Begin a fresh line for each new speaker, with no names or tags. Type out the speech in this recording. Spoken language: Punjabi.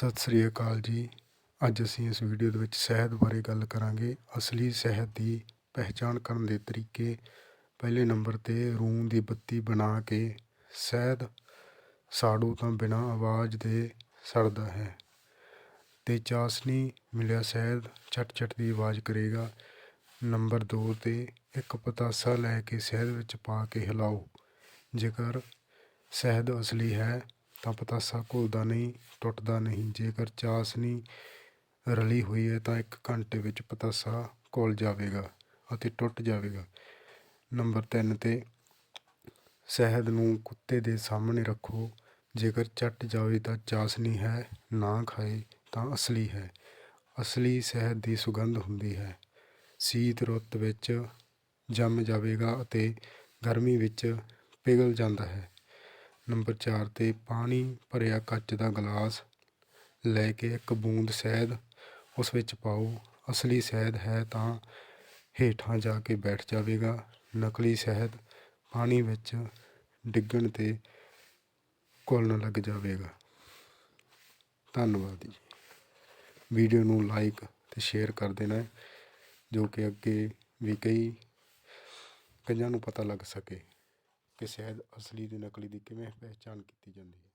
ਸਤਿ ਸ੍ਰੀ ਅਕਾਲ ਜੀ। ਅੱਜ ਅਸੀਂ ਇਸ ਵੀਡੀਓ ਦੇ ਵਿੱਚ ਸ਼ਹਿਦ ਬਾਰੇ ਗੱਲ ਕਰਾਂਗੇ। ਅਸਲੀ ਸ਼ਹਿਦ ਦੀ ਪਹਿਚਾਣ ਕਰਨ ਦੇ ਤਰੀਕੇ। ਪਹਿਲੇ ਨੰਬਰ ਤੇ ਰੂੰ ਦੀ ਬੱਤੀ ਬਣਾ ਕੇ ਸ਼ਹਿਦ ਸਾੜੂ ਤਾਂ ਬਿਨਾਂ ਆਵਾਜ਼ ਦੇ ਸੜਦਾ ਹੈ। ਤੇ ਚਾਸਨੀ ਮਿਲਿਆ ਸ਼ਹਿਦ ਛਟ ਛਟ ਦੀ ਆਵਾਜ਼ ਕਰੇਗਾ। ਨੰਬਰ 2 ਤੇ ਇੱਕ ਪਤਾਸਾ ਲੈ ਕੇ ਸ਼ਹਿਦ ਵਿੱਚ ਪਾ ਕੇ ਹਿਲਾਓ। ਜੇਕਰ ਸ਼ਹਿਦ ਅਸਲੀ ਹੈ ਤਾਂ ਪਤਾਸਾ ਘੁਲਦਾ ਨਹੀਂ, ਟੁੱਟਦਾ ਨਹੀਂ, ਜੇਕਰ ਚਾਸਨੀ ਰਲੀ ਹੋਈ ਹੈ ਤਾਂ ਇੱਕ ਘੰਟੇ ਵਿੱਚ ਪਤਾਸਾ ਘੁਲ ਜਾਵੇਗਾ ਅਤੇ ਟੁੱਟ ਜਾਵੇਗਾ। ਨੰਬਰ 3 ਤੇ ਸ਼ਹਿਦ ਨੂੰ ਕੁੱਤੇ ਦੇ ਸਾਹਮਣੇ ਰੱਖੋ। ਜੇਕਰ ਚੱਟ ਜਾਵੇ ਤਾਂ ਚਾਸਨੀ ਹੈ, ਨਾ ਖਾਏ ਤਾਂ ਅਸਲੀ ਹੈ। ਅਸਲੀ ਸ਼ਹਿਦ ਦੀ ਸੁਗੰਧ ਹੁੰਦੀ ਹੈ। ਸ਼ੀਤ ਰੁੱਤ ਵਿੱਚ ਜੰਮ ਜਾਵੇਗਾ ਅਤੇ ਗਰਮੀ ਵਿੱਚ ਪਿਘਲ ਜਾਂਦਾ ਹੈ। ਨੰਬਰ ਚਾਰ ਤੇ ਪਾਣੀ ਭਰਿਆ ਕੱਚ ਦਾ ਗਲਾਸ ਲੈ ਕੇ ਇੱਕ ਬੂੰਦ ਸ਼ਹਿਦ ਉਸ ਵਿੱਚ ਪਾਓ। ਅਸਲੀ ਸ਼ਹਿਦ ਹੈ ਤਾਂ ਹੇਠਾਂ ਜਾ ਕੇ ਬੈਠ ਜਾਵੇਗਾ। ਨਕਲੀ ਸ਼ਹਿਦ ਪਾਣੀ ਵਿੱਚ ਡਿੱਗਣ ਤੇ ਘੁਲਣ ਲੱਗ ਜਾਵੇਗਾ। ਧੰਨਵਾਦ ਜੀ। ਵੀਡੀਓ ਨੂੰ ਲਾਈਕ ਅਤੇ ਸ਼ੇਅਰ ਕਰ ਦੇਣਾ ਜੋ ਕਿ ਅੱਗੇ ਵੀ ਕਈ ਕਈਆਂ ਨੂੰ ਪਤਾ ਲੱਗ ਸਕੇ। ਕਿ ਸ਼ਹਿਦ ਅਸਲੀ ਤੇ ਨਕਲੀ ਦੀ ਕਿਵੇਂ ਪਹਿਚਾਣ ਕੀਤੀ ਜਾਂਦੀ ਹੈ?